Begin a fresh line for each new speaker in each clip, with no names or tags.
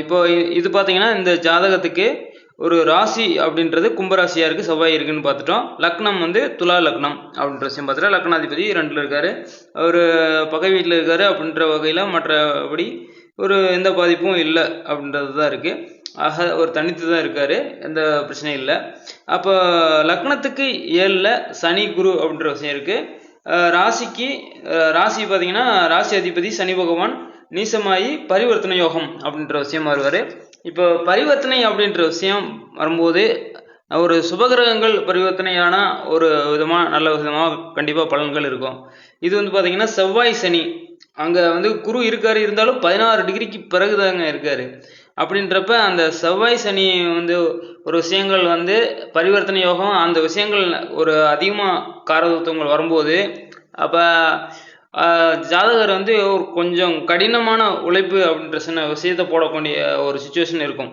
இப்போ இது பார்த்தீங்கன்னா இந்த ஜாதகத்துக்கு ஒரு ராசி அப்படின்றது கும்பராசியாக இருக்குது செவ்வாய் இருக்குன்னு பார்த்துட்டோம் லக்னம் வந்து துலா லக்னம் அப்படின்ற விஷயம் பார்த்துட்டோம் லக்னாதிபதி ரெண்டில் இருக்கார். அவர் பகை வீட்டில் இருக்கார் அப்படின்ற வகையில் மற்றபடி ஒரு எந்த பாதிப்பும் இல்லை அப்படின்றது தான் இருக்குது ஆக ஒரு தனித்து தான் இருக்கார் எந்த பிரச்சனையும் இல்லை. அப்போ லக்னத்துக்கு ஏழில் சனி குரு அப்படின்ற விஷயம் இருக்குது ராசிக்கு ராசி பார்த்தீங்கன்னா ராசி அதிபதி சனி பகவான் நீசமாயி பரிவர்த்தனை யோகம் அப்படின்ற விஷயம் வருவார். இப்போ பரிவர்த்தனை அப்படின்ற விஷயம் வரும்போது ஒரு சுபகிரகங்கள் பரிவர்த்தனையான ஒரு விதமாக நல்ல விதமாக கண்டிப்பாக பலன்கள் இருக்கும். இது வந்து பார்த்தீங்கன்னா செவ்வாய் சனி. அங்கே வந்து குரு இருக்கார் இருந்தாலும் பதினாறு டிகிரிக்கு பிறகுதாங்க இருக்கார். அப்படின்றப்ப அந்த செவ்வாய் சனி வந்து ஒரு விஷயங்கள் வந்து பரிவர்த்தனை யோகம் அந்த விஷயங்கள் ஒரு அதிகமாக காரதத்துவங்கள் வரும்போது அப்போ ஜாதகர் வந்து ஒரு கொஞ்சம் கடினமான உழைப்பு அப்படின்ற சின்ன விஷயத்தை போடக்கூடிய ஒரு சுச்சுவேஷன் இருக்கும்.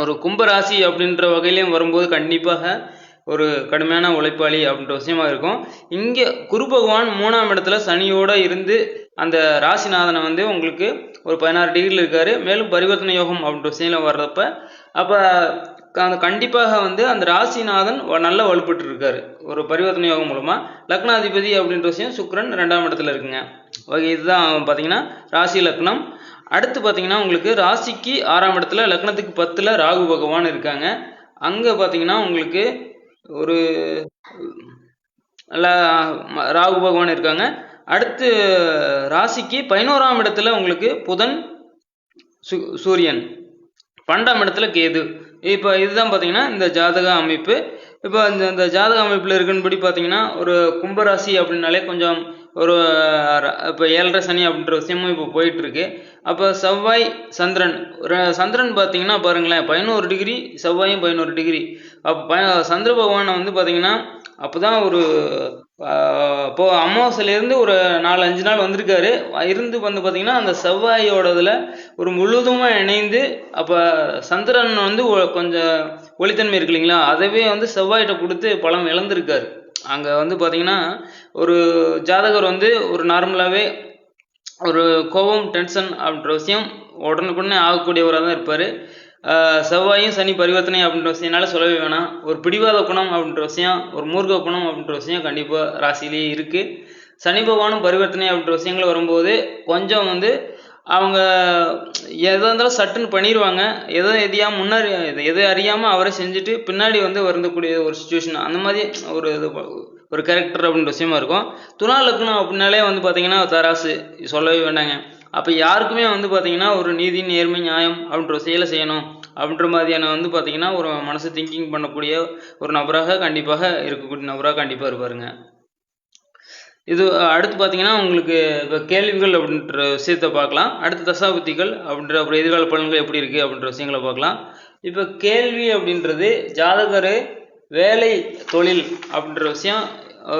ஒரு கும்பராசி அப்படின்ற வகையிலையும் வரும்போது கண்டிப்பாக ஒரு கடுமையான உழைப்பாளி அப்படின்ற விஷயமா இருக்கும். இங்கே குரு பகவான் மூணாம் இடத்துல சனியோட இருந்து அந்த ராசிநாதனை வந்து உங்களுக்கு ஒரு பதினாறு டிகிரியில் இருக்காரு. மேலும் பரிவர்த்தனை யோகம் அப்படின்ற விஷயம் வர்றப்ப அப்போ கண்டிப்பாக வந்து அந்த ராசிநாதன் வ- நல்ல வலுப்பட்டு இருக்காரு ஒரு பரிவர்த்தனை யோகம் மூலமா. லக்னாதிபதி அப்படின்ற விஷயம் சுக்கிரன் ரெண்டாம் இடத்துல இருக்குங்க. ஓகே இதுதான் பார்த்தீங்கன்னா ராசி லக்னம். அடுத்து பார்த்தீங்கன்னா உங்களுக்கு ராசிக்கு ஆறாம் இடத்துல லக்னத்துக்கு பத்தில் ராகு பகவான் இருக்காங்க. அங்கே பார்த்தீங்கன்னா உங்களுக்கு ஒரு நல்ல ராகு பகவான் இருக்காங்க. அடுத்து ராசிக்கு பதினோராம் இடத்துல உங்களுக்கு புதன் சு சூரியன். பன்னெண்டாம் இடத்துல கேது. இப்போ இதுதான் பார்த்தீங்கன்னா இந்த ஜாதக அமைப்பு. இப்போ இந்த இந்த ஜாதக அமைப்பில் இருக்குன்படி பார்த்தீங்கன்னா ஒரு கும்பராசி அப்படின்னாலே கொஞ்சம் ஒரு இப்போ ஏழரை சனி அப்படின்ற விஷயமும் இப்போ போயிட்டுருக்கு. அப்போ செவ்வாய் சந்திரன் சந்திரன் பார்த்தீங்கன்னா பாருங்களேன் பதினோரு டிகிரி செவ்வாயும் பதினோரு டிகிரி. அப்போ ப சந்திர பகவானை வந்து பார்த்தீங்கன்னா அப்போ தான் ஒரு இப்போ அமாவாசையிலேருந்து ஒரு நாலு அஞ்சு நாள் வந்திருக்காரு. இருந்து வந்து பார்த்தீங்கன்னா அந்த செவ்வாயோட இதில் ஒரு முழுதுமாக இணைந்து அப்போ சந்திரன் வந்து கொஞ்சம் ஒளித்தன்மை இருக்கு இல்லைங்களா? அதவே வந்து செவ்வாய்கிட்ட கொடுத்து பலம் இழந்திருக்காரு. அங்கே வந்து பார்த்தீங்கன்னா ஒரு ஜாதகர் வந்து ஒரு நார்மலாகவே ஒரு கோபம் டென்ஷன் அப்படின்ற விஷயம் உடனுக்குடனே ஆகக்கூடியவராக தான் இருப்பார். செவ்வாயும் சனி பரிவர்த்தனை அப்படின்ற விஷயம்னால சொல்லவே வேணாம். ஒரு பிடிவாத குணம் அப்படின்ற விஷயம் ஒரு மூர்க்க குணம் அப்படின்ற விஷயம் கண்டிப்பாக ராசியிலேயே இருக்குது சனி பகவானும் பரிவர்த்தனை அப்படின்ற விஷயங்கள் வரும்போது கொஞ்சம் வந்து அவங்க எதாக இருந்தாலும் சட்டுன்னு பண்ணிடுவாங்க எதோ எதையா முன்னாடி எதை அறியாமல் அவரை செஞ்சுட்டு பின்னாடி வந்து வருந்தக்கூடிய ஒரு சுச்சுவேஷன் அந்த மாதிரி ஒரு இது ஒரு கேரக்டர் அப்படின்ற விஷயமா இருக்கும். துணா லக்னம் அப்படின்னாலே வந்து பார்த்தீங்கன்னா தராசு. சொல்லவே வேண்டாங்க. அப்போ யாருக்குமே வந்து பார்த்தீங்கன்னா ஒரு நீதி நேர்மை நியாயம் அப்படின்ற செயலை செய்யணும் அப்படின்ற மாதிரியான வந்து பார்த்தீங்கன்னா ஒரு மனசு திங்கிங் பண்ணக்கூடிய ஒரு நபராக கண்டிப்பாக இருக்கக்கூடிய நபராக கண்டிப்பாக இருப்பாருங்க. இது அடுத்து பார்த்தீங்கன்னா உங்களுக்கு இப்போ கேள்விகள் அப்படின்ற விஷயத்தை பார்க்கலாம். அடுத்து தசாபுத்திகள் அப்படின்ற அப்புறம் எதிர்கால பலன்கள் எப்படி இருக்குது அப்படின்ற விஷயங்களை பார்க்கலாம். இப்போ கேள்வி அப்படின்றது ஜாதகர் வேலை தொழில் அப்படின்ற விஷயம்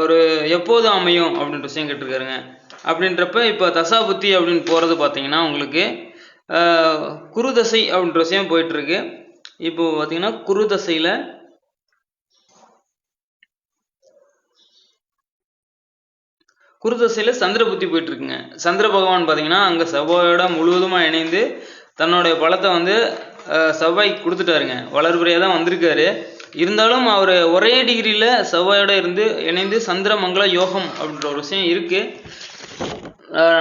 ஒரு எப்போது அமையும் அப்படின்ற விஷயம் கேட்டிருக்காருங்க. அப்படின்றப்ப இப்போ தசாபுத்தி அப்படின்னு போகிறது பார்த்தீங்கன்னா உங்களுக்கு குருதசை அப்படின்ற விஷயம் போயிட்டுருக்கு. இப்போ பார்த்தீங்கன்னா குருதசையில் குருதசையில் சந்திரபுத்தி சந்திர புத்தி போயிட்டு சந்திர பகவான் பார்த்தீங்கன்னா அங்கே செவ்வாயோட முழுவதுமாக இணைந்து தன்னுடைய பலத்தை வந்து செவ்வாய்க்கு கொடுத்துட்டாருங்க. வளர்புறையாக தான் வந்திருக்காரு. இருந்தாலும் அவர் ஒரே டிகிரியில் செவ்வாயோட இருந்து இணைந்து சந்திர மங்கள யோகம் அப்படின்ற ஒரு விஷயம் இருக்குது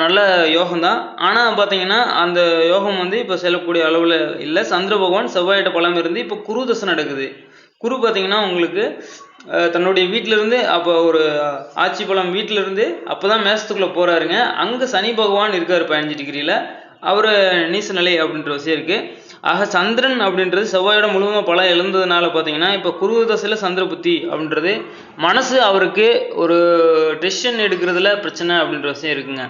நல்ல யோகம் தான் ஆனால் பார்த்தீங்கன்னா அந்த யோகம் வந்து இப்போ செல்லக்கூடிய அளவில் இல்லை. சந்திர பகவான் செவ்வாயிட்ட பலம் இருந்து இப்போ குரு தசை நடக்குது. குரு பார்த்தீங்கன்னா உங்களுக்கு தன்னுடைய வீட்டில இருந்து அப்போ ஒரு ஆட்சி பலம் வீட்டில இருந்து அப்போ தான் மேசத்துக்குள்ளே போகிறாருங்க அங்கே சனி பகவான் இருக்கார் பதினஞ்சு டிகிரியில். அவர் நீசநிலை அப்படின்ற விஷயம் இருக்குது ஆக சந்திரன் அப்படின்றது செவ்வாயோட முழுவதுமாக பலம் இழந்ததுனால பார்த்தீங்கன்னா இப்போ குரு தசையில் சந்திர புத்தி அப்படின்றது மனசு அவருக்கு ஒரு டெசிஷன் எடுக்கிறதுல பிரச்சனை அப்படின்ற விஷயம் இருக்குங்க.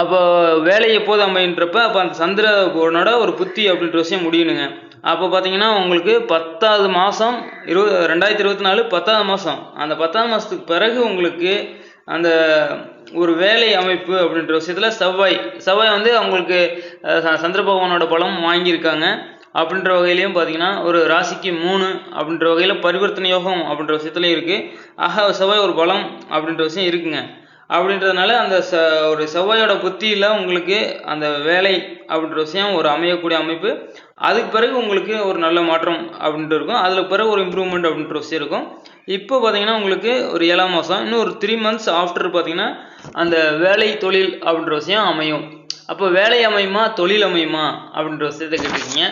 அப்போ வேலை எப்போது அமைன்றப்ப அப்போ அந்த சந்திரனோட ஒரு புத்தி அப்படின்ற விஷயம் முடியணுங்க. அப்போ பார்த்தீங்கன்னா உங்களுக்கு பத்தாவது மாதம் இருபது ரெண்டாயிரத்தி இருபத்தி நாலு பத்தாவது மாதம் அந்த பத்தாவது மாதத்துக்கு பிறகு உங்களுக்கு அந்த ஒரு வேலை அமைப்பு அப்படின்ற விஷயத்தில் செவ்வாய் செவ்வாய் வந்து அவங்களுக்கு சந்திர பகவானோட பலம் வாங்கியிருக்காங்க. அப்படின்ற வகையிலையும் பார்த்தீங்கன்னா ஒரு ராசிக்கு மூணு அப்படின்ற வகையில் பரிவர்த்தனை யோகம் அப்படின்ற விஷயத்துலையும் இருக்குது ஆக செவ்வாய் ஒரு பலம் அப்படின்ற விஷயம் இருக்குங்க. அப்படின்றதுனால அந்த ச ஒரு செவ்வாயோட புத்தியில் உங்களுக்கு அந்த வேலை அப்படின்ற விஷயம் ஒரு அமையக்கூடிய அமைப்பு. அதுக்கு பிறகு உங்களுக்கு ஒரு நல்ல மாற்றம் அப்படின்ட்டு இருக்கும். அதில் பிறகு ஒரு இம்ப்ரூவ்மெண்ட் அப்படின்ற விஷயம் இருக்கும். இப்போ பார்த்தீங்கன்னா உங்களுக்கு ஒரு ஏழாம் மாதம் இன்னும் ஒரு த்ரீ மந்த்ஸ் ஆஃப்டர் பார்த்தீங்கன்னா அந்த வேலை தொழில் அப்படின்ற விஷயம் அமையும். அப்போ வேலை அமையுமா தொழில் அமையுமா அப்படின்ற விஷயத்தை கேட்டிருக்கீங்க.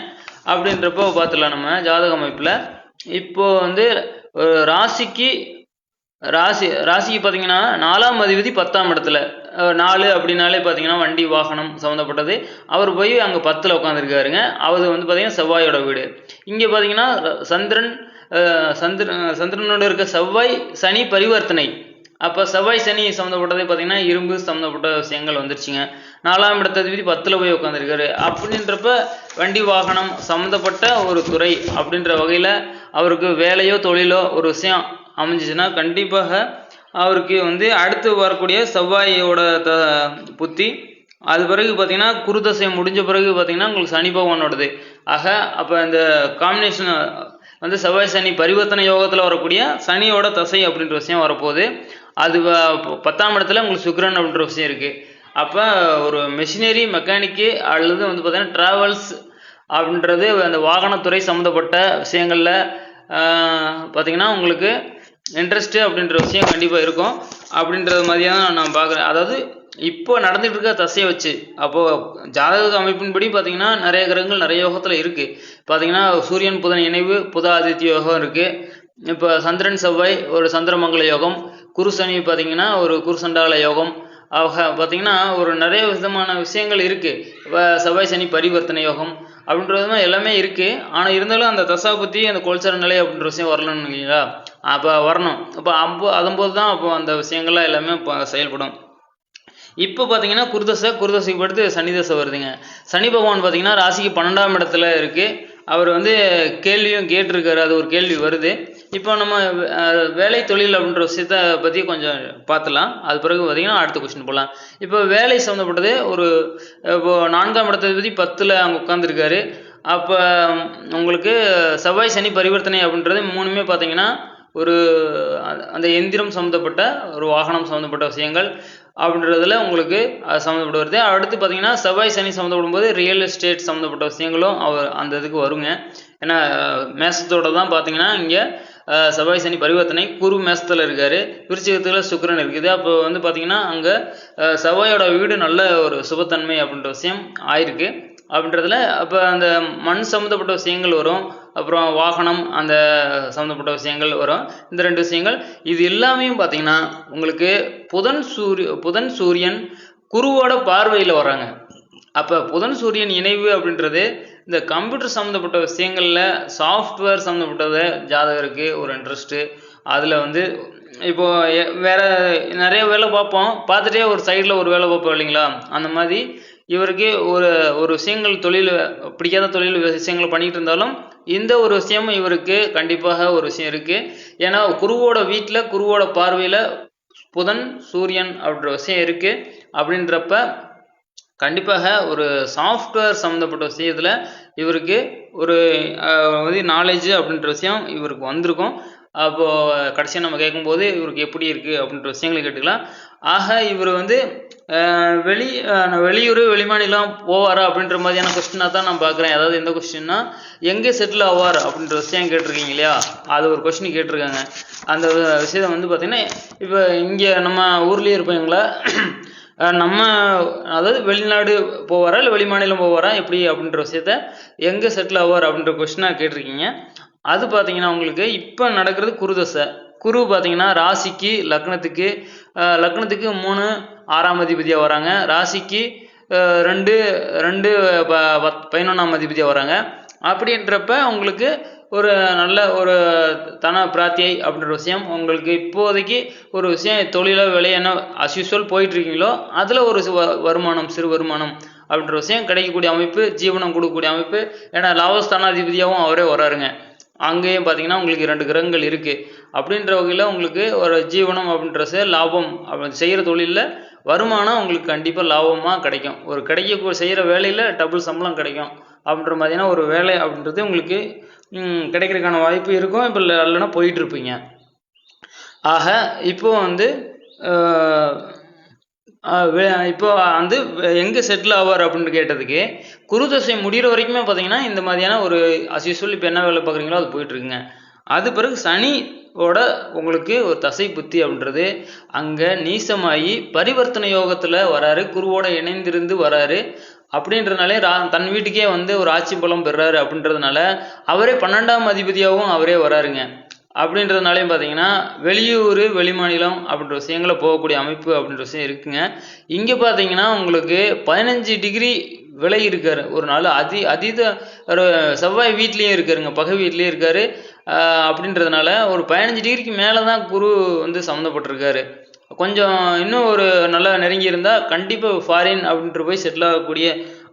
அப்படின்றப்போ பார்த்துடலாம் நம்ம ஜாதக அமைப்பில். இப்போது வந்து ஒரு ராசிக்கு ராசி ராசிக்கு பார்த்தீங்கன்னா நாலாம் அதிபதி பத்தாம் இடத்துல. நாலு அப்படின்னாலே பார்த்தீங்கன்னா வண்டி வாகனம் சம்மந்தப்பட்டது அவர் போய் அங்கே பத்தில் உட்காந்துருக்காருங்க அவர் வந்து பார்த்தீங்கன்னா செவ்வாயோட வீடு. இங்கே பார்த்தீங்கன்னா சந்திரன் சந்திரன் சந்திரனோட இருக்க செவ்வாய் சனி பரிவர்த்தனை. அப்போ செவ்வாய் சனி சம்மந்தப்பட்டதே பார்த்தீங்கன்னா இரும்பு சம்மந்தப்பட்ட விஷயங்கள் வந்துருச்சுங்க. நாலாம் இடத்ததிபதி பத்தில் போய் உட்காந்துருக்காரு அப்படின்றப்ப வண்டி வாகனம் சம்மந்தப்பட்ட ஒரு துறை அப்படின்ற வகையில் அவருக்கு வேலையோ தொழிலோ ஒரு விஷயம் அமைஞ்சிச்சுன்னா கண்டிப்பாக அவருக்கு வந்து அடுத்து வரக்கூடிய செவ்வாயோட த புத்தி அது பிறகு பார்த்தீங்கன்னா குருதசை முடிஞ்ச பிறகு பார்த்தீங்கன்னா உங்களுக்கு சனி பகவானோடது. ஆக அப்போ இந்த காம்பினேஷன் வந்து செவ்வாய் சனி பரிவர்த்தனை யோகத்தில் வரக்கூடிய சனியோட தசை அப்படின்ற விஷயம் வரப்போகுது. அது பத்தாம் இடத்துல உங்களுக்கு சுக்ரன் அப்படின்ற விஷயம் இருக்குது அப்போ ஒரு மெஷினரி மெக்கானிக்கு அல்லது வந்து பார்த்தீங்கன்னா ட்ராவல்ஸ் அப்படின்றது அந்த வாகனத்துறை சம்மந்தப்பட்ட விஷயங்களில் பார்த்தீங்கன்னா உங்களுக்கு இன்ட்ரெஸ்ட்டு அப்படின்ற விஷயம் கண்டிப்பாக இருக்கும். அப்படின்றது மாதிரியாக தான் நான் பார்க்குறேன். அதாவது இப்போ நடந்துகிட்டு இருக்க தசையை வச்சு அப்போது ஜாதக அமைப்பின்படி பார்த்தீங்கன்னா நிறைய கிரகங்கள் நிறைய யோகத்தில் இருக்குது பார்த்தீங்கன்னா சூரியன் புதன் இணைவு புத ஆதித்ய யோகம் இருக்குது இப்போ சந்திரன் செவ்வாய் ஒரு சந்திரமங்கல யோகம். குரு சனி பார்த்தீங்கன்னா ஒரு குருசண்டால யோகம். ஆக பார்த்தீங்கன்னா ஒரு நிறைய விதமான விஷயங்கள் இருக்குது இப்போ செவ்வாய் சனி பரிவர்த்தனை யோகம். அப்படின்றது மாதிரி எல்லாமே இருக்குது ஆனால் இருந்தாலும் அந்த தசா பற்றி அந்த கோல்சர நிலை அப்படின்ற விஷயம் வரலன்னு இல்லைங்களா அப்போ வரணும். அப்போ அப்போ அதம்போது தான் அப்போ அந்த விஷயங்கள்லாம் எல்லாமே இப்போ செயல்படும். இப்போ பார்த்தீங்கன்னா குருதசை குருதசைக்கு படுத்து சனி தசை வருதுங்க. சனி பகவான் பார்த்தீங்கன்னா ராசிக்கு பன்னெண்டாம் இடத்துல இருக்குது அவர் வந்து கேள்வியும் கேட்டிருக்காரு. அது ஒரு கேள்வி வருது. இப்போ நம்ம வேலை தொழில் அப்படின்ற விஷயத்த பற்றி கொஞ்சம் பார்த்துலாம். அது பிறகு பார்த்தீங்கன்னா அடுத்த கொஸ்டின் போகலாம் இப்போ வேலை சம்மந்தப்பட்டது ஒரு இப்போ நான்காம் இடத்தை பற்றி பத்தில் அங்கே உட்காந்துருக்காரு அப்போ உங்களுக்கு செவ்வாய் சனி பரிவர்த்தனை அப்படின்றது மூணுமே பார்த்தீங்கன்னா ஒரு அந்த- அந்த எந்திரம் சம்மந்தப்பட்ட ஒரு வாகனம் சம்மந்தப்பட்ட விஷயங்கள் அப்படின்றதுல உங்களுக்கு அது சம்மந்தப்பட்டு வருது. அடுத்து பார்த்தீங்கன்னா செவ்வாய் சனி சம்மந்தப்படும் போது ரியல் எஸ்டேட் சம்மந்தப்பட்ட விஷயங்களும் அவர் அந்த இதுக்கு வருங்க. ஏன்னா மேசத்தோட தான் பார்த்தீங்கன்னா இங்கே செவ்வாய் சனி பரிவர்த்தனை குரு மேசத்தில் இருக்கார். விருச்சிகத்தில் சுக்கிரன் இருக்குது. அப்போ வந்து பார்த்தீங்கன்னா அங்கே செவ்வாயோட வீடு நல்ல ஒரு சுபத்தன்மை அப்படின்ற விஷயம் ஆயிருக்கு. அப்படின்றதுல அப்போ அந்த மண் சம்மந்தப்பட்ட விஷயங்கள் வரும். அப்புறம் வாகனம் அந்த சம்மந்தப்பட்ட விஷயங்கள் வரும். இந்த ரெண்டு விஷயங்கள் இது எல்லாமே பார்த்தீங்கன்னா உங்களுக்கு புதன் சூரிய புதன் சூரியன் குருவோட பார்வையில் வராங்க அப்போ புதன் சூரியன் இணைவு அப்படின்றது இந்த கம்ப்யூட்டர் சம்மந்தப்பட்ட விஷயங்களில் சாஃப்ட்வேர் சம்மந்தப்பட்டத ஜாதகருக்கு ஒரு இன்ட்ரெஸ்ட்டு அதில் வந்து இப்போது வேறு வேற நிறைய வேலை பார்ப்போம். பார்த்துட்டே ஒரு சைடில் ஒரு வேலை பார்ப்போம் இல்லைங்களா? அந்த மாதிரி இவருக்கு ஒரு ஒரு விஷயங்கள் தொழில் பிடிக்காத தொழில் விஷயங்கள் பண்ணிகிட்டு இருந்தாலும் இந்த ஒரு விஷயமும் இவருக்கு கண்டிப்பாக ஒரு விஷயம் இருக்குது ஏன்னா குருவோட வீட்டில் குருவோட பார்வையில் புதன் சூரியன் அப்படின்ற விஷயம் இருக்குது அப்படின்றப்ப கண்டிப்பாக ஒரு சாஃப்ட்வேர் சம்மந்தப்பட்ட விஷயத்தில் இவருக்கு ஒரு வந்து நாலேஜ் அப்படின்ற விஷயம் இவருக்கு வந்திருக்கும். அப்போது கடைசியாக நம்ம கேட்கும்போது இவருக்கு எப்படி இருக்குது அப்படின்ற விஷயங்களை கேட்டுக்கலாம். ஆக இவர் வந்து வெளி வெளியூர் வெளிமாநிலம் போவாரா அப்படின்ற மாதிரியான கொஸ்டினாக தான் நான் பார்க்குறேன். அதாவது எந்த கொஸ்டின்னா எங்கே செட்டில் ஆவார் அப்படின்ற விஷயம் கேட்டிருக்கீங்க இல்லையா? அது ஒரு கொஸ்டின் கேட்டிருக்காங்க. அந்த விஷயத்தை வந்து பார்த்திங்கன்னா இப்போ இங்கே நம்ம ஊர்லேயே இருப்பீங்களா நம்ம அதாவது வெளிநாடு போவாரா இல்லை வெளிமாநிலம் போவாரா? எப்படி அப்படின்ற விஷயத்த எங்கே செட்டில் ஆவார் அப்படின்ற கொஸ்டினாக கேட்டிருக்கீங்க. அது பார்த்தீங்கன்னா உங்களுக்கு இப்போ நடக்கிறது குருதசை குரு பார்த்தீங்கன்னா ராசிக்கு லக்னத்துக்கு லக்னத்துக்கு மூணு ஆறாம் அதிபதியாக வராங்க. ராசிக்கு ரெண்டு ரெண்டு ப- பதினொன்றாம் அதிபதியாக வராங்க. அப்படின்றப்ப உங்களுக்கு ஒரு நல்ல ஒரு தன பிராத்தியை அப்படின்ற விஷயம். உங்களுக்கு இப்போதைக்கு ஒரு விஷயம் தொழிலோ வேலையோ என்ன அஸ் யூஸ்வல் அதில் ஒரு வ- வருமானம் சிறு வருமானம் அப்படின்ற விஷயம். கிடைக்கக்கூடிய அமைப்பு ஜீவனம் கொடுக்கக்கூடிய அமைப்பு. ஏன்னா லாபஸ்தானாதிபதியாகவும் அவரே வராருங்க. அங்கேயும் பார்த்தீங்கன்னா உங்களுக்கு ரெண்டு கிரகங்கள் இருக்குது அப்படின்ற வகையில் உங்களுக்கு ஒரு ஜீவனம் அப்படின்றது லாபம் அப்படி செய்கிற தொழிலில் வருமானம் உங்களுக்கு கண்டிப்பாக லாபமாக கிடைக்கும். ஒரு கிடைக்க செய்கிற வேலையில் டபுள் சம்பளம் கிடைக்கும். அப்படின்ற மாதிரியான ஒரு வேலை அப்படின்றது உங்களுக்கு கிடைக்கிறதுக்கான வாய்ப்பு இருக்கும். இப்போ இல்லைன்னா போயிட்டுருப்பீங்க. ஆக இப்போ வந்து இப்போ வந்து எங்கே செட்டில் ஆவார் அப்படின்னு கேட்டதுக்கு குரு தசை முடிகிற வரைக்குமே பார்த்தீங்கன்னா இந்த மாதிரியான ஒரு அஸ் இப்போ என்ன வேலை பார்க்குறீங்களோ அது போயிட்டுருக்குங்க. அது பிறகு சனியோட உங்களுக்கு ஒரு தசை புத்தி அப்படின்றது அங்கே நீசமாகி பரிவர்த்தனை யோகத்தில் வராரு. குருவோட இணைந்திருந்து வராரு. அப்படின்றனாலே ரா தன் வீட்டுக்கே வந்து ஒரு ஆட்சி பலம் பெறாரு அப்படின்றதுனால அவரே பன்னெண்டாம் அதிபதியாகவும் அவரே வராருங்க. அப்படின்றதுனாலையும் பார்த்தீங்கன்னா வெளியூர் வெளிமாநிலம் அப்படின்ற விஷயங்களை போகக்கூடிய அமைப்பு அப்படின்ற விஷயம் இருக்குங்க. இங்கே பார்த்தீங்கன்னா உங்களுக்கு பதினஞ்சு டிகிரி விலகி இருக்கார். ஒரு நாள் அதி அதீத ஒரு செவ்வாய் வீட்லேயும் இருக்காருங்க. பகை வீட்லேயும் இருக்கார். அப்படின்றதுனால ஒரு பதினஞ்சு டிகிரிக்கு மேலே தான் குரு வந்து சம்மந்தப்பட்டிருக்காரு. கொஞ்சம் இன்னும் ஒரு நல்லா நெருங்கி இருந்தால் கண்டிப்பாக ஃபாரின் அப்படின்ட்டு போய் செட்டில் ஆகக்கூடிய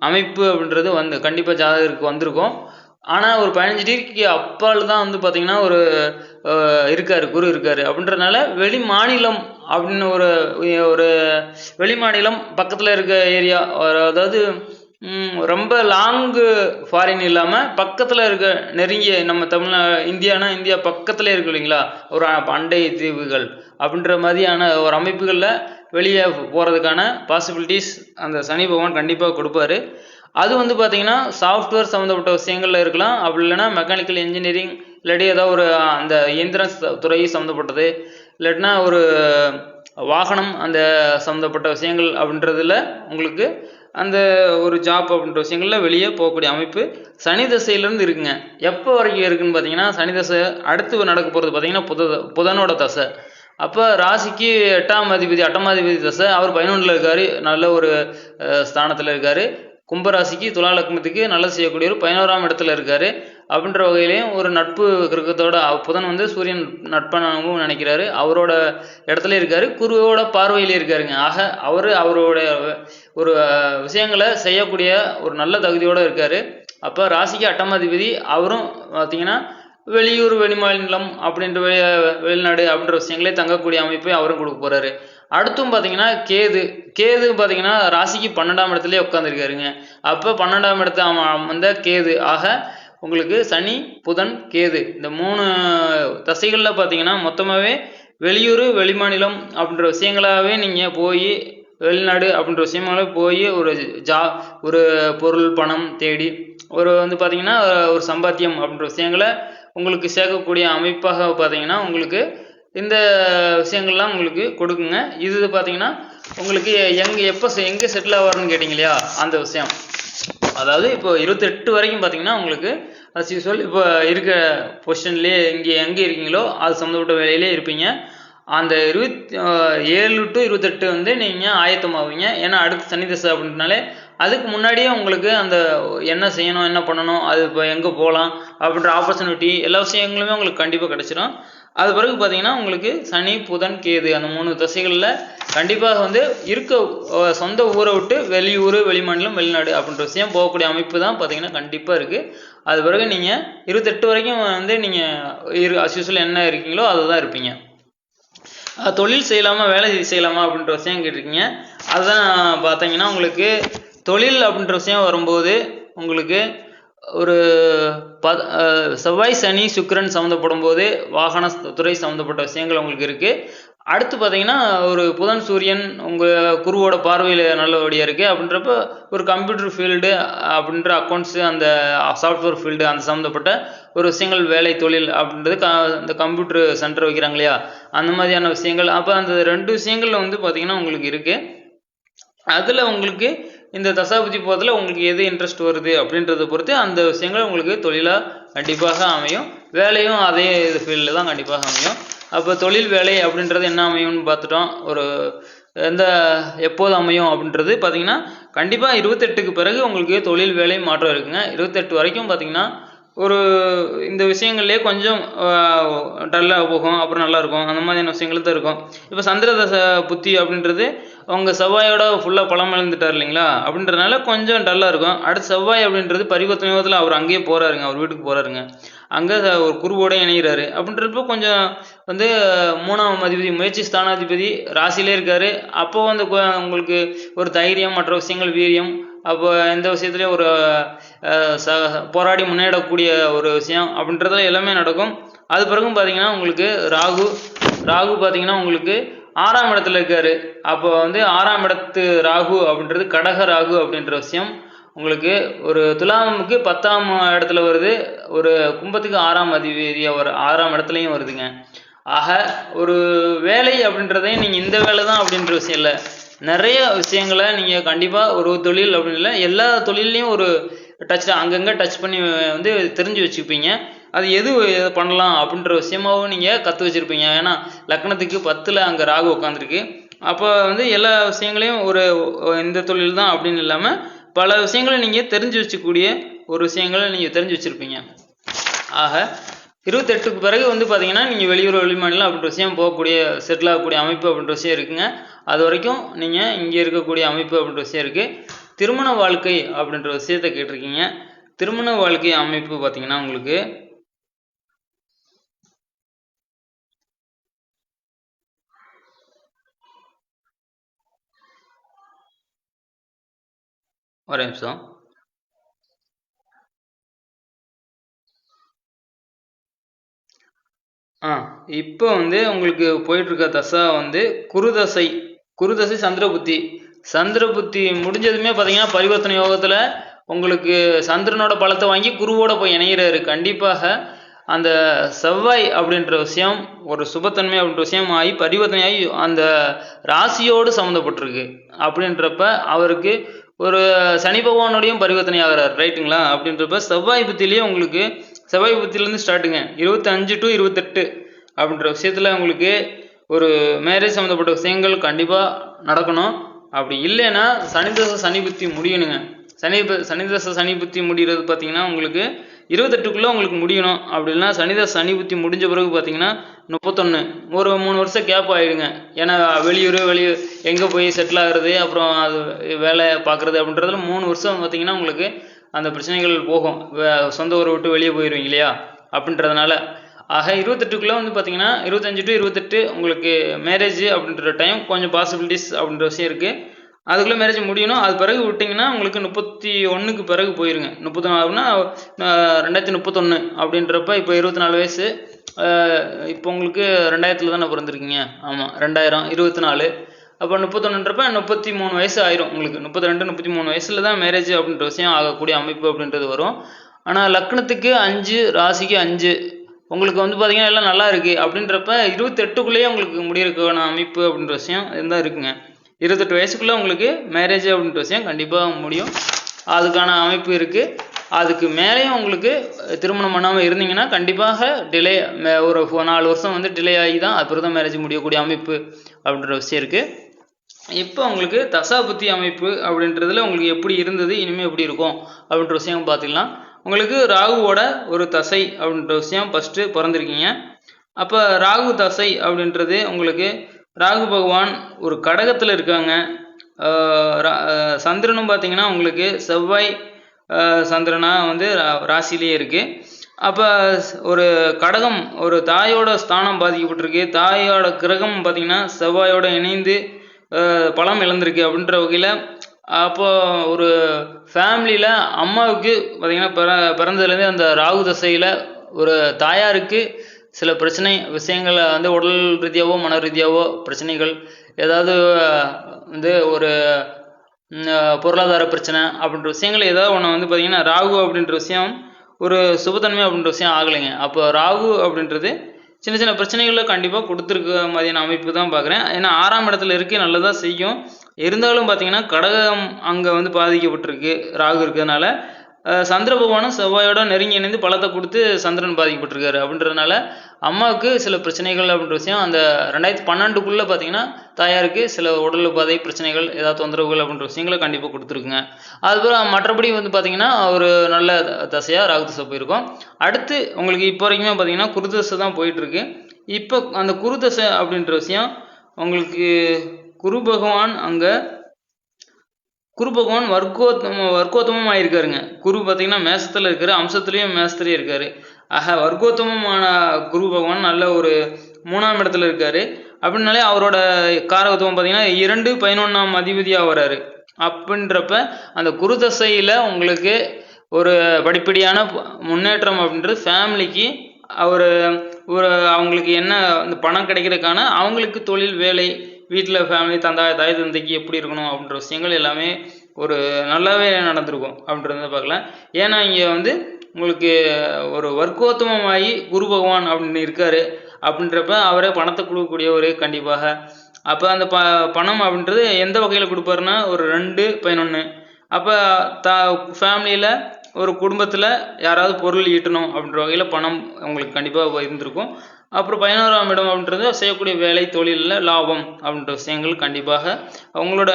அமைப்பு அப்படின்றது வந்து கண்டிப்பாக ஜாதகருக்கு வந்திருக்கும். ஆனால் ஒரு பதினஞ்சு டிகிரிக்கு அப்பால் தான் வந்து பார்த்தீங்கன்னா ஒரு இருக்கார் குரு இருக்கார். அப்படின்றதுனால வெளி மாநிலம் அப்படின்னு ஒரு ஒரு வெளி மாநிலம் பக்கத்தில் இருக்க ஏரியா அதாவது ம், ரொம்ப லாங்கு ஃபாரின் இல்லாமல் பக்கத்தில் இருக்க நெருங்கிய நம்ம தமிழ்நா இந்தியானா இந்தியா பக்கத்தில் இருக்கு இல்லைங்களா? ஒரு அண்டை தீவுகள் அப்படின்ற மாதிரியான ஒரு அமைப்புகளில் வெளியே போகிறதுக்கான பாசிபிலிட்டிஸ் அந்த சனி பகவான் கண்டிப்பாக கொடுப்பாரு. அது வந்து பார்த்தீங்கன்னா சாஃப்ட்வேர் சம்மந்தப்பட்ட விஷயங்கள்ல இருக்கலாம். அப்படி இல்லைன்னா மெக்கானிக்கல் இன்ஜினியரிங் இல்லாட்டி ஏதாவது ஒரு அந்த இயந்திர ச- துறை சம்மந்தப்பட்டது இல்லாட்டினா ஒரு வாகனம் அந்த சம்மந்தப்பட்ட விஷயங்கள் அப்படின்றதுல உங்களுக்கு அந்த ஒரு ஜாப் அப்படின்ற விஷயங்கள்ல வெளியே போகக்கூடிய அமைப்பு சனி தசையிலேருந்து இருக்குங்க. எப்போ வரைக்கும் இருக்குன்னு பார்த்தீங்கன்னா சனி தசை அடுத்து நடக்க போகிறது பார்த்தீங்கன்னா புத புதனோட தசை. அப்போ ராசிக்கு எட்டாம் அதிபதி அட்டமாதிபதி தசை அவர் பதினொன்றில் இருக்கார் நல்ல ஒரு ஸ்தானத்தில் இருக்கார். கும்பராசிக்கு துலா லக்னத்துக்கு நல்லது செய்யக்கூடியவர் பதினோராம் இடத்துல இருக்கார். அப்படின்ற வகையிலையும் ஒரு நட்பு கிரகத்தோட புதன் வந்து சூரியன் நட்பனாகவும் நினைக்கிறாரு. அவரோட இடத்துல இருக்காரு. குருவோட பார்வையிலே இருக்காருங்க. ஆக அவர் அவரோட ஒரு விஷயங்களை செய்யக்கூடிய ஒரு நல்ல தகுதியோடு இருக்கார். அப்போ ராசிக்கு அட்டமாதிபதி அவரும் பார்த்தீங்கன்னா வெளியூர் வெளிமாநிலம் அப்படின்ற வெளி வெளிநாடு அப்படின்ற விஷயங்களே தங்கக்கூடிய அமைப்பை அவரும் கொடுக்க போகிறாரு அடுத்தும் பார்த்தீங்கன்னா கேது. கேது பார்த்தீங்கன்னா ராசிக்கு பன்னெண்டாம் இடத்துலேயே உட்காந்துருக்காருங்க அப்போ பன்னெண்டாம் இடத்த வந்த கேது. ஆக உங்களுக்கு சனி புதன் கேது. இந்த மூணு தசைகளில் பார்த்தீங்கன்னா மொத்தமாகவே வெளியூர் வெளிமாநிலம் அப்படின்ற விஷயங்களாகவே நீங்கள் போய் வெளிநாடு அப்படின்ற விஷயமால போய் ஒரு ஜா ஒரு பொருள் பணம் தேடி ஒரு வந்து பார்த்தீங்கன்னா ஒரு சம்பாத்தியம் அப்படின்ற விஷயங்களை உங்களுக்கு சேர்க்கக்கூடிய அமைப்பாக பார்த்தீங்கன்னா உங்களுக்கு இந்த விஷயங்கள்லாம் உங்களுக்கு கொடுக்குங்க. இது பார்த்தீங்கன்னா உங்களுக்கு எங்கே எப்போ எங்கே செட்டில் ஆவார்னு கேட்டிங்க இல்லையா அந்த விஷயம். அதாவது இப்போ இருபத்தெட்டு வரைக்கும் பார்த்தீங்கன்னா உங்களுக்கு அஸ் யூஸ்வல் இப்போ இருக்க பொசிஷன்லேயே இங்கே எங்கே இருக்கீங்களோ அது சம்மந்தப்பட்ட வேலையிலே இருப்பீங்க. அந்த இருபத்தி ஏழு டு இருபத்தெட்டு வந்து நீங்கள் ஆயத்தமாவீங்க ஏன்னா அடுத்து சனி தசை அப்படின்றனாலே அதுக்கு முன்னாடியே உங்களுக்கு அந்த என்ன செய்யணும் என்ன பண்ணணும் அது இப்போ எங்கே போகலாம் அப்படின்ற ஆப்பர்ச்சுனிட்டி எல்லா விஷயங்களுமே உங்களுக்கு கண்டிப்பாக கிடச்சிரும். அது பிறகு பார்த்தீங்கன்னா உங்களுக்கு சனி புதன் கேது அந்த மூணு தசைகளில் கண்டிப்பாக வந்து இருக்க சொந்த ஊரை விட்டு வெளியூர் வெளிமாநிலம் வெளிநாடு அப்படின்ற விஷயம் போகக்கூடிய அமைப்பு தான் பார்த்தீங்கன்னா கண்டிப்பாக இருக்குது அது பிறகு நீங்கள் இருபத்தெட்டு வரைக்கும் வந்து நீங்கள் இரு அஸ்யூஸ்வல் என்ன இருக்கீங்களோ அதை தான் இருப்பீங்க. தொழில் செய்யலாமா வேலை செய்யலாமா அப்படின்ற விஷயம் கேட்டிருக்கீங்க. அதுதான் பார்த்தீங்கன்னா உங்களுக்கு தொழில் அப்படின்ற விஷயம் வரும்போது உங்களுக்கு ஒரு ப செவ்வாய் சனி சுக்கிரன் சம்மந்தப்படும் போது வாகன துறை சம்மந்தப்பட்ட விஷயங்கள் உங்களுக்கு இருக்குது அடுத்து பார்த்தீங்கன்னா ஒரு புதன் சூரியன் உங்கள் குருவோட பார்வையில் நல்லபடியாக இருக்குது அப்படின்றப்ப ஒரு கம்ப்யூட்டர் ஃபீல்டு அப்படின்ற அக்கௌண்ட்ஸு அந்த சாஃப்ட்வேர் ஃபீல்டு அந்த சம்மந்தப்பட்ட ஒரு விஷயங்கள் வேலை தொழில் அப்படின்றது க இந்த கம்ப்யூட்டர் சென்டர் வைக்கிறாங்க இல்லையா? அந்த மாதிரியான விஷயங்கள். அப்போ அந்த ரெண்டு விஷயங்கள்ல வந்து பார்த்தீங்கன்னா உங்களுக்கு இருக்குது அதில் உங்களுக்கு இந்த தசாபுஜி போதில் உங்களுக்கு எது இன்ட்ரெஸ்ட் வருது அப்படின்றத பொறுத்து அந்த விஷயங்கள் உங்களுக்கு தொழிலாக கண்டிப்பாக அமையும். வேலையும் அதே இது ஃபீல்டில் தான் கண்டிப்பாக அமையும். அப்போ தொழில் வேலை அப்படின்றது என்ன அமையும்னு பார்த்துட்டோம் ஒரு எந்த எப்போது அமையும் அப்படின்றது பார்த்தீங்கன்னா கண்டிப்பாக இருபத்தெட்டுக்கு பிறகு உங்களுக்கு தொழில் வேலை மாற்றம் இருக்குங்க. இருபத்தெட்டு வரைக்கும் பார்த்தீங்கன்னா ஒரு இந்த விஷயங்கள்லேயே கொஞ்சம் டல்லாக போகும் அப்புறம் நல்லா இருக்கும். அந்த மாதிரியான விஷயங்கள் தான் இருக்கும். இப்போ சந்திரதச புத்தி அப்படின்றது அவங்க செவ்வாயோட ஃபுல்லாக பழம் இழந்துட்டார் இல்லைங்களா? அப்படின்றதுனால கொஞ்சம் டல்லாக இருக்கும். அடுத்து செவ்வாய் அப்படின்றது பரிவர்த்தனை யோகத்தில் அவர் அங்கேயே போகிறாருங்க அவர் வீட்டுக்கு போகிறாருங்க அங்கே ஒரு குருவோட இணைகிறாரு அப்படின்றப்போ கொஞ்சம் வந்து மூணாம் அதிபதி முயற்சி ஸ்தானாதிபதி ராசியிலே இருக்காரு. அப்போ வந்து உங்களுக்கு ஒரு தைரியம் மற்ற விஷயங்கள் வீரியம் அப்போ எந்த விஷயத்துலையும் ஒரு ச போராடி முன்னேறக்கூடிய ஒரு விஷயம் அப்படின்றதுல எல்லாமே நடக்கும். அது பிறகும் பார்த்தீங்கன்னா உங்களுக்கு ராகு ராகு பார்த்தீங்கன்னா உங்களுக்கு ஆறாம் இடத்துல இருக்கார். அப்போ வந்து ஆறாம் இடத்து ராகு அப்படின்றது கடக ராகு அப்படின்ற விஷயம் உங்களுக்கு ஒரு துலாமுக்கு பத்தாம் இடத்துல வருது. ஒரு கும்பத்துக்கு ஆறாம் அதிபதியாக வர ஆறாம் இடத்துலையும் வருதுங்க. ஆக ஒரு வேலை அப்படின்றதையும் நீங்கள் இந்த வேலை தான் அப்படின்ற விஷயம் இல்லை. நிறைய விஷயங்களை நீங்கள் கண்டிப்பாக ஒரு தொழில் அப்படின்னு இல்லை எல்லா தொழில்லையும் ஒரு டச் அங்கங்கே டச் பண்ணி வந்து தெரிஞ்சு வச்சுப்பீங்க. அது எது பண்ணலாம் அப்படின்ற விஷயமாவும் நீங்கள் கற்று வச்சுருப்பீங்க. ஏன்னா லக்னத்துக்கு பத்தில் அங்கே ராகு உட்காந்துருக்கு அப்போ வந்து எல்லா விஷயங்களையும் ஒரு இந்த தொழில் தான் அப்படின்னு இல்லாமல் பல விஷயங்களை நீங்கள் தெரிஞ்சு வச்சுக்கூடிய ஒரு விஷயங்களை நீங்கள் தெரிஞ்சு வச்சுருப்பீங்க. ஆக இருபத்தெட்டுக்கு பிறகு வந்து பார்த்தீங்கன்னா நீங்கள் வெளியூர் வெளிமாநிலம் அப்படின்ற விஷயம் போகக்கூடிய செட்டில் ஆகக்கூடிய அமைப்பு அப்படின்ற விஷயம் இருக்குங்க. அது வரைக்கும் நீங்கள் இங்கே இருக்கக்கூடிய அமைப்பு அப்படின்ற விஷயம் இருக்குது திருமண வாழ்க்கை அப்படின்ற விஷயத்த கேட்டிருக்கீங்க. திருமண வாழ்க்கை அமைப்பு பார்த்தீங்கன்னா உங்களுக்கு ஒரு நிமிஷம். ஆ இப்போ வந்து உங்களுக்கு போயிட்டுருக்க தசா வந்து குருதசை குருதசை சந்திரபுத்தி. சந்திரபுத்தி முடிஞ்சதுமே பார்த்தீங்கன்னா பரிவர்த்தனை யோகத்தில் உங்களுக்கு சந்திரனோட பலத்தை வாங்கி குருவோட போய் இணைகிறாரு கண்டிப்பாக அந்த செவ்வாய் அப்படின்ற விஷயம் ஒரு சுபத்தன்மை அப்படின்ற விஷயம் ஆகி பரிவர்த்தனையாகி அந்த ராசியோடு சம்மந்தப்பட்டிருக்கு. அப்படின்றப்ப அவருக்கு ஒரு சனி பகவானோடையும் பரிவர்த்தனை ஆகிறார் ரைட்டுங்களா? அப்படின்றப்ப செவ்வாய் புத்திலேயே உங்களுக்கு செவ்வாய் புத்திலேருந்து ஸ்டார்ட்டுங்க இருபத்தஞ்சு டு இருபத்தெட்டு அப்படின்ற விஷயத்தில் உங்களுக்கு ஒரு மேரேஜ் சம்மந்தப்பட்ட விஷயங்கள் கண்டிப்பாக நடக்கணும். அப்படி இல்லைன்னா சனிதசை சனி புத்தி முடியணுங்க. சனி ப- சனி தசை புத்தி முடிகிறது பார்த்தீங்கன்னா உங்களுக்கு இருபத்தெட்டுக்குள்ளே உங்களுக்கு முடியணும். அப்படி இல்லைன்னா சனி சனி புத்தி முடிஞ்ச பிறகு பார்த்தீங்கன்னா முப்பத்தொன்று ஒரு மூணு வருஷம் கேப் ஆகிடுங்க ஏன்னா வெளியூர் வெளியூர் எங்கே போய் செட்டில் ஆகிறது அப்புறம் அது வேலை பார்க்குறது அப்படின்றதுல மூணு வருஷம் பார்த்தீங்கன்னா உங்களுக்கு அந்த பிரச்சனைகள் போகும். வே- சொந்த ஊரை விட்டு வெளியே போயிடுவீங்க இல்லையா? அப்படின்றதுனால. ஆக இருபத்தெட்டுக்குள்ளே வந்து பார்த்தீங்கன்னா இருபத்தஞ்சு டு இருபத்தெட்டு உங்களுக்கு மேரேஜ் அப்படின்ற டைம் கொஞ்சம் பாசிபிலிட்டிஸ் அப்படின்ற விஷயம் இருக்குது அதுக்குள்ளே மேரேஜ் முடியணும். அது பிறகு விட்டிங்கன்னா உங்களுக்கு முப்பத்தி ஒன்றுக்கு பிறகு போயிருங்க. முப்பத்தி நாலுனா ரெண்டாயிரத்தி முப்பத்தொன்று அப்படின்றப்ப இப்போ இருபத்தி நாலு வயசு இப்போ உங்களுக்கு ரெண்டாயிரத்தில் தானே பிறந்திருக்கீங்க? ஆமாம் ரெண்டாயிரம் இருபத்தி நாலு அப்போ முப்பத்தொன்னுன்றப்ப முப்பத்தி மூணு வயசு ஆயிரும் உங்களுக்கு. முப்பத்தி ரெண்டு முப்பத்தி மூணு வயசுல தான் மேரேஜ் அப்படின்ற விஷயம் ஆகக்கூடிய அமைப்பு அப்படின்றது வரும். ஆனால் லக்னத்துக்கு அஞ்சு ராசிக்கு அஞ்சு. உங்களுக்கு வந்து பார்த்தீங்கன்னா எல்லாம் நல்லா இருக்குது அப்படின்றப்ப இருபத்தெட்டுக்குள்ளேயே உங்களுக்கு முடியிருக்கான அமைப்பு அப்படின்ற விஷயம் இருந்தால் இருக்குங்க. இருபத்தெட்டு வயசுக்குள்ளே உங்களுக்கு மேரேஜ் அப்படின்ற விஷயம் கண்டிப்பாக முடியும். அதுக்கான அமைப்பு இருக்குது அதுக்கு மேலேயும் உங்களுக்கு திருமணம் பண்ணாமல் இருந்தீங்கன்னா கண்டிப்பாக டிலே ஒரு நாலு வருஷம் வந்து டிலே ஆகி தான் அப்புறம் தான் மேரேஜ் முடியக்கூடிய அமைப்பு அப்படின்ற விஷயம் இருக்குது இப்போ உங்களுக்கு தசாபுத்தி அமைப்பு அப்படின்றதுல உங்களுக்கு எப்படி இருந்தது இனிமேல் எப்படி இருக்கும் அப்படின்ற விஷயம் பார்த்துக்கலாம். உங்களுக்கு ராகுவோட ஒரு தசை அப்படின்ற விஷயம் ஃபஸ்ட்டு பிறந்திருக்கீங்க. அப்போ ராகு தசை அப்படின்றது உங்களுக்கு ராகு பகவான் ஒரு கடகத்தில் இருக்காங்க. ரா- சந்திரனும் பார்த்தீங்கன்னா உங்களுக்கு செவ்வாய் சந்திரனாக வந்து ரா- இருக்குது அப்போ ஒரு கடகம் ஒரு தாயோட ஸ்தானம் பாதிக்கப்பட்டிருக்கு. தாயோட கிரகம் பார்த்தீங்கன்னா செவ்வாயோட இணைந்து பலம் இழந்திருக்கு அப்படின்ற வகையில் அப்போது ஒரு ஃபேமிலியில் அம்மாவுக்கு பார்த்திங்கன்னா பிற பிறந்ததுலேருந்தே அந்த ராகு தசையில் ஒரு தாயாருக்கு சில பிரச்சனை விஷயங்களை வந்து உடல் ரீதியாகவோ மன ரீதியாகவோ பிரச்சனைகள் ஏதாவது வந்து ஒரு பொருளாதார பிரச்சனை அப்படின்ற விஷயங்கள் ஏதாவது ஒன்று வந்து பார்த்திங்கன்னா ராகு அப்படின்ற விஷயம் ஒரு சுபத்தன்மை அப்படின்ற விஷயம் ஆகலைங்க. அப்போ ராகு அப்படின்றது சின்ன சின்ன பிரச்சனைகளை கண்டிப்பாக கொடுத்துருக்க மாதிரியான அமைப்பு தான் பார்க்குறேன். ஏன்னா ஆறாம் இடத்துல இருக்கே நல்லதாக செய்யும். இருந்தாலும் பார்த்தீங்கன்னா கடகம் அங்கே வந்து பாதிக்கப்பட்டிருக்கு ராகு இருக்கிறதுனால. சந்திர பகவானும் செவ்வாயோட நெருங்கி இணைந்து பலத்தை கொடுத்து சந்திரன் பாதிக்கப்பட்டிருக்காரு. அப்படின்றதுனால அம்மாவுக்கு சில பிரச்சனைகள் அப்படின்ற விஷயம் அந்த ரெண்டாயிரத்தி பன்னெண்டுக்குள்ளே பார்த்தீங்கன்னா தாயாருக்கு சில உடல் உபாதை பிரச்சனைகள் ஏதாவது தொந்தரவுகள் அப்படின்ற விஷயங்களை கண்டிப்பாக கொடுத்துருக்குங்க. அதுக்கப்புறம் மற்றபடி வந்து பார்த்தீங்கன்னா ஒரு நல்ல தசையாக ராகு தசை அடுத்து உங்களுக்கு இப்போ வரைக்குமே பார்த்தீங்கன்னா குருதசை தான் போயிட்டுருக்கு. இப்போ அந்த குருதசை அப்படின்ற விஷயம் உங்களுக்கு குரு பகவான் அங்கே குரு பகவான் வர்க்கோத்தம வர்க்கோத்தமம் இருக்காருங்க குரு பார்த்தீங்கன்னா மேசத்தில் இருக்கார் அம்சத்துலேயும் மேசத்துலேயும் இருக்காரு. ஆக வர்க்கோத்தமமான குரு பகவான் நல்ல ஒரு மூணாம் இடத்துல இருக்காரு. அப்படின்னாலே அவரோட காரகத்துவம் பார்த்தீங்கன்னா இரண்டு பதினொன்றாம் அதிபதியாக வராரு. அப்படின்றப்ப அந்த குரு தசையில் உங்களுக்கு ஒரு படிப்படியான முன்னேற்றம் அப்படின்றது ஃபேமிலிக்கு அவர் ஒரு அவங்களுக்கு என்ன அந்த பணம் கிடைக்கிறதுக்கான அவங்களுக்கு தொழில் வேலை வீட்டில் ஃபேமிலி தந்தா தாய் தந்தைக்கு எப்படி இருக்கணும் அப்படின்ற விஷயங்கள் எல்லாமே ஒரு நல்லாவே நடந்திருக்கும் அப்படின்றத பார்க்கலாம் ஏன்னா இங்கே வந்து உங்களுக்கு ஒரு வர்க்கோத்தமமாகி குரு பகவான் அப்படின்னு இருக்காரு அப்படின்றப்ப அவரே பணத்தை கொடுக்கக்கூடியவர் கண்டிப்பாக. அப்போ அந்த ப பணம் அப்படின்றது எந்த வகையில் கொடுப்பாருன்னா ஒரு ரெண்டு பதினொன்று அப்போ த ஃபேமிலியில் ஒரு குடும்பத்தில் யாராவது பொருள் ஈட்டணும் அப்படின்ற வகையில் பணம் உங்களுக்கு கண்டிப்பாக இருந்திருக்கும். அப்புறம் பதினோராம் இடம் அப்படின்றது செய்யக்கூடிய வேலை தொழிலில் லாபம் அப்படின்ற விஷயங்கள் கண்டிப்பாக உங்களோட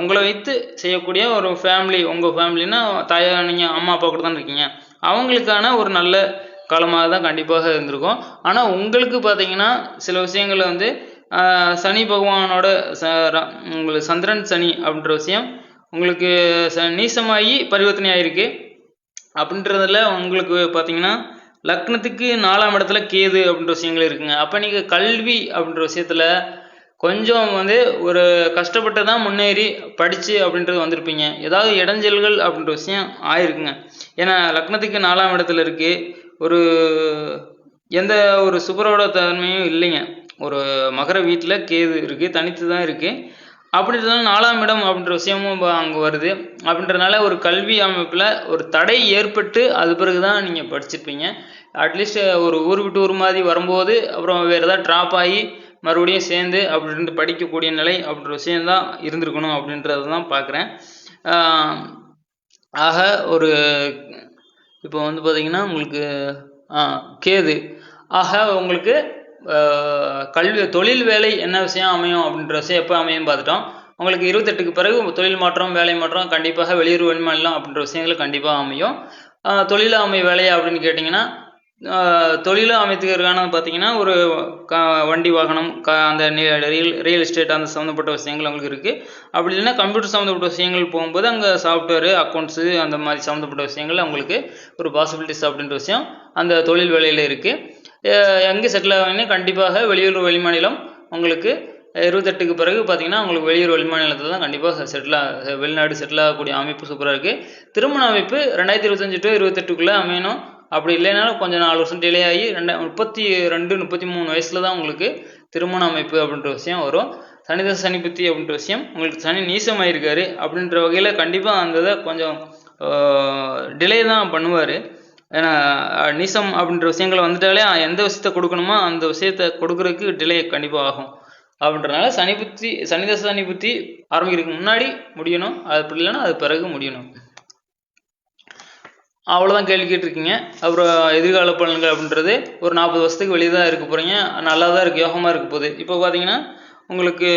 உங்களை வைத்து செய்யக்கூடிய ஒரு ஃபேமிலி உங்கள் ஃபேமிலின்னா தாயா நீங்கள் அம்மா அப்பா கூட தான் இருக்கீங்க. அவங்களுக்கான ஒரு நல்ல காலமாக தான் கண்டிப்பாக இருந்திருக்கும். ஆனால் உங்களுக்கு பார்த்தீங்கன்னா சில விஷயங்களில் வந்து சனி பகவானோட ச உங்களுக்கு சந்திரன் சனி அப்படின்ற விஷயம் உங்களுக்கு ச நீசமாகி பரிவர்த்தனை ஆகிருக்கு அப்படின்றதுல உங்களுக்கு பார்த்தீங்கன்னா லக்னத்துக்கு நாலாம் இடத்துல கேது அப்படின்ற விஷயங்கள் இருக்குங்க. அப்போ நீங்கள் கல்வி அப்படின்ற விஷயத்தில் கொஞ்சம் வந்து ஒரு கஷ்டப்பட்டு தான் முன்னேறி படித்து அப்படின்றது வந்திருப்பீங்க. ஏதாவது இடைஞ்சல்கள் அப்படின்ற விஷயம் ஆயிருக்குங்க. ஏன்னா லக்னத்துக்கு நாலாம் இடத்துல இருக்குது ஒரு எந்த ஒரு சுபரோட தன்மையும் இல்லைங்க. ஒரு மகர வீட்டில் கேது இருக்குது தனித்து தான் இருக்குது அப்படின்றதுனால நாலாம் இடம் அப்படின்ற விஷயமும் அங்கே வருது. அப்படின்றதுனால ஒரு கல்வி அமைப்பில் ஒரு தடை ஏற்பட்டு அது பிறகு தான் நீங்கள் படிச்சிருப்பீங்க அட்லீஸ்ட் ஒரு ஊர் விட்டு ஊர் மாதிரி வரும்போது அப்புறம் வேறு ஏதாவது ட்ராப் ஆகி மறுபடியும் சேர்ந்து அப்படின்ட்டு படிக்கக்கூடிய நிலை அப்படின்ற விஷயம்தான் இருந்திருக்கணும் அப்படின்றத தான் பார்க்குறேன் ஆக ஒரு இப்போ வந்து பார்த்திங்கன்னா உங்களுக்கு கேது. ஆக உங்களுக்கு கல்வி தொழில் வேலை என்ன விஷயம் அமையும் அப்படின்ற விஷயம் எப்போ அமையும் பார்த்துட்டோம். உங்களுக்கு இருபத்தெட்டுக்கு பிறகு தொழில் மாற்றம் வேலை மாற்றம் கண்டிப்பாக வெளியூர் வெளிமாநிலம் அப்படின்ற விஷயங்கள் கண்டிப்பாக அமையும். தொழில் அமை வேலை அப்படின்னு கேட்டிங்கன்னா தொழிலாக தொழிலும் அமைத்துக்கிறதுக்கான பார்த்தீங்கன்னா ஒரு க வண்டி வாகனம் க அந்த ரியல் ரியல் எஸ்டேட் அந்த சம்மந்தப்பட்ட விஷயங்கள் உங்களுக்கு இருக்குது அப்படி இல்லைன்னா கம்ப்யூட்டர் சம்மந்தப்பட்ட விஷயங்கள் போகும்போது அங்கே சாஃப்ட்வேரு அக்கௌண்ட்ஸு அந்த மாதிரி சம்மந்தப்பட்ட விஷயங்கள் உங்களுக்கு ஒரு பாசிபிலிட்டிஸ் அப்படின்ற விஷயம் அந்த தொழில் வேலையில் இருக்குது எங்கே செட்டில் ஆகினா கண்டிப்பாக வெளியூர் வெளிமாநிலம் உங்களுக்கு இருபத்தெட்டுக்கு பிறகு பார்த்தீங்கன்னா உங்களுக்கு வெளியூர் வெளிமாநிலத்தில் தான் கண்டிப்பாக செட்டில் வெளிநாடு செட்டில் ஆகக்கூடிய அமைப்பு சூப்பராக இருக்குது திருமண அமைப்பு ரெண்டாயிரத்தி இருபத்தஞ்சு டு இருபத்தெட்டுக்குள்ளே அமையணும். அப்படி இல்லைனாலும் கொஞ்சம் நாலு வருஷம் டிலே ஆகி ரெண்டா முப்பத்தி ரெண்டு முப்பத்தி மூணு வயசில் தான் உங்களுக்கு திருமண அமைப்பு அப்படின்ற விஷயம் வரும். சனிதச சனிபுத்தி அப்படின்ற விஷயம். உங்களுக்கு சனி நீசமாயிருக்காரு அப்படின்ற வகையில் கண்டிப்பாக அந்த இதை கொஞ்சம் டிலே தான் பண்ணுவார். ஏன்னா நிசம் நீசம் அப்படின்ற விஷயங்களை வந்துட்டாலே எந்த விஷயத்த கொடுக்கணுமோ அந்த விஷயத்த கொடுக்கறதுக்கு டிலே கண்டிப்பாக ஆகும். அப்படின்றனால சனி புத்தி சனிதச சனி புத்தி ஆரம்பிக்கிறதுக்கு முன்னாடி முடியணும். அது அப்படி இல்லைன்னா அது பிறகு முடியணும். அவ்வளோதான் கேள்வி கேட்டிருக்கீங்க. அப்புறம் எதிர்கால பலன்கள் அப்படின்றது ஒரு நாற்பது வருஷத்துக்கு வெளியே தான் இருக்க போகிறீங்க நல்லா தான் இருக்குது யோகமாக இருக்க போகுது. இப்போ பார்த்தீங்கன்னா உங்களுக்கு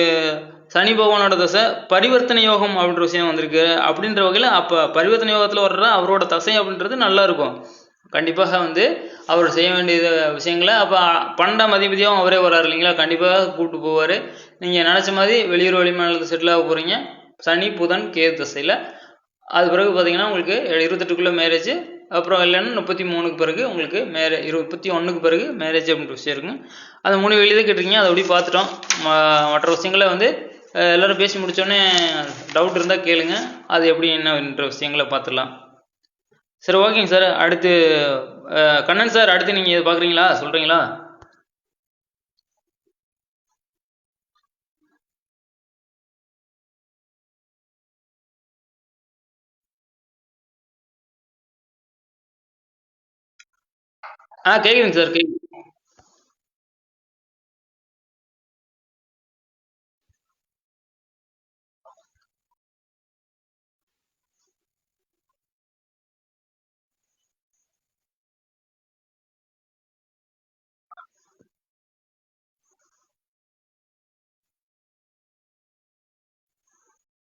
சனி பகவானோட தசை பரிவர்த்தனை யோகம் அப்படின்ற விஷயம் வந்திருக்கு. அப்படின்ற வகையில் அப்போ பரிவர்த்தனை யோகத்தில் வர்ற அவரோட தசை அப்படின்றது நல்லா இருக்கும். கண்டிப்பாக வந்து அவர் செய்ய வேண்டிய விஷயங்களை அப்போ பன்னெண்டாம் அதிபதியாகவும் அவரே வர்றாரு இல்லைங்களா? கண்டிப்பாக கூப்பிட்டு போவார். நீங்கள் நினச்ச மாதிரி வெளியூர் வெளிமாநிலத்தில் செட்டில் ஆக போகிறீங்க சனி புதன் கேது தசையில். அது பிறகு பார்த்தீங்கன்னா உங்களுக்கு இருபத்தெட்டுக்குள்ளே மேரேஜ் அப்புறம் இல்லைன்னா முப்பத்தி மூணுக்கு பிறகு உங்களுக்கு மேரே இருபத்தி ஒன்றுக்கு பிறகு மேரேஜ் அப்படின்ற விஷயம் இருக்குங்க அந்த மூணு வெளியே தான் கேட்டிருக்கீங்க அதை அப்படியே பார்த்துட்டோம். மற்ற விஷயங்களை வந்து எல்லோரும் பேசி முடித்தோடனே டவுட் இருந்தால் கேளுங்க. அது எப்படி என்னன்ற விஷயங்களை பார்த்துடலாம். சரி ஓகேங்க சார் அடுத்து கண்ணன் சார் அடுத்து நீங்கள் இதை பார்க்குறீங்களா சொல்கிறீங்களா ஆ கேட்குதுங்க சார் கேட்குது